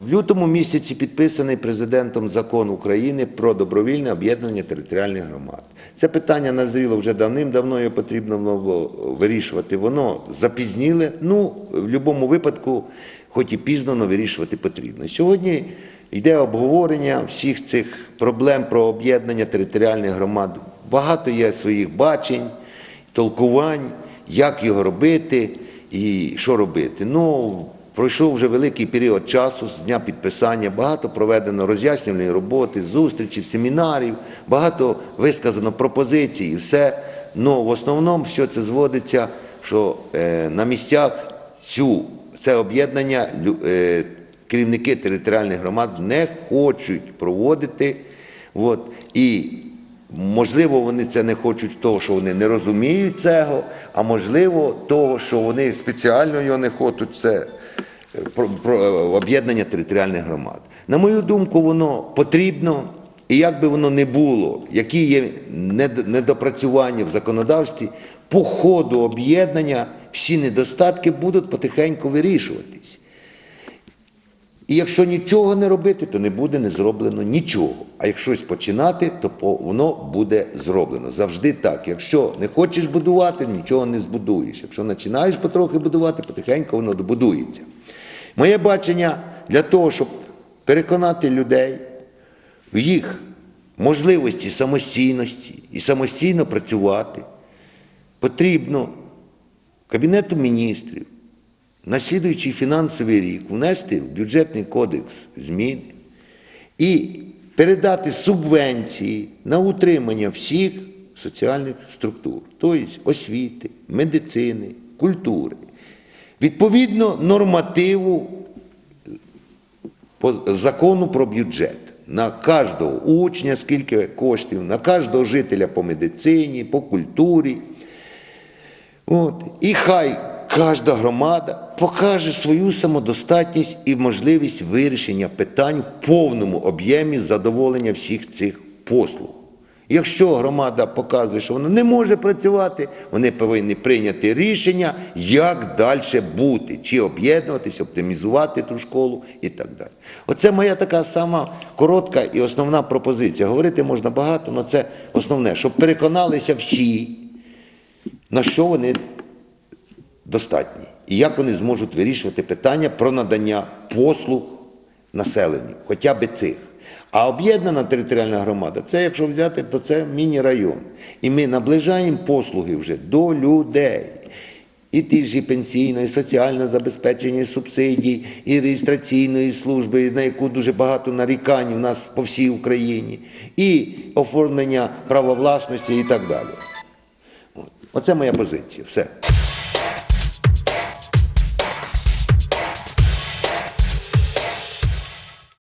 В лютому місяці підписаний президентом закон України про добровільне об'єднання територіальних громад. Це питання назріло вже давним-давно, його потрібно було вирішувати. Воно запізніле. Ну, в будь-якому випадку, хоч і пізно, але вирішувати потрібно. Сьогодні йде обговорення всіх цих проблем про об'єднання територіальних громад. Багато є своїх бачень, толкувань, як його робити і що робити. Ну, Пройшов вже великий період часу з дня підписання, багато проведено роз'яснювальної роботи, зустрічей, семінарів, багато висказано пропозицій і все. Ну, в основному все це зводиться, що е, на місцях цю, це об'єднання е, керівники територіальних громад не хочуть проводити. От, і Можливо, вони це не хочуть того, що вони не розуміють цього, а можливо, того, що вони спеціально його не хочуть, це про, про об'єднання територіальних громад. На мою думку, воно потрібно, і як би воно не було, які є недопрацювання в законодавстві, по ходу об'єднання всі недостатки будуть потихеньку вирішуватись. І якщо нічого не робити, то не буде не зроблено нічого. А якщо щось починати, то воно буде зроблено. Завжди так. Якщо не хочеш будувати, нічого не збудуєш. Якщо починаєш потрохи будувати, потихеньку воно добудується. Моє бачення для того, щоб переконати людей в їх можливості самостійності і самостійно працювати, потрібно Кабінету міністрів на слідуючий фінансовий рік внести в бюджетний кодекс зміни і передати субвенції на утримання всіх соціальних структур, тобто освіти, медицини, культури. Відповідно нормативу по закону про бюджет. На кожного учня скільки коштів, на кожного жителя по медицині, по культурі. От. І хай кожна громада покаже свою самодостатність і можливість вирішення питань в повному об'ємі задоволення всіх цих послуг. Якщо громада показує, що вона не може працювати, вони повинні прийняти рішення, як далі бути, чи об'єднуватися, оптимізувати ту школу і так далі. Оце моя така сама коротка і основна пропозиція. Говорити можна багато, але це основне, щоб переконалися всі, на що вони достатні і як вони зможуть вирішувати питання про надання послуг населенню, хоча б цих. А об'єднана територіальна громада, це якщо взяти, то це міні-район. І ми наближаємо послуги вже до людей. І ті ж і пенсійне, і соціальне забезпечення, і субсидій, і реєстраційної служби, на яку дуже багато нарікань у нас по всій Україні, і оформлення права власності і так далі. Оце моя позиція. Все.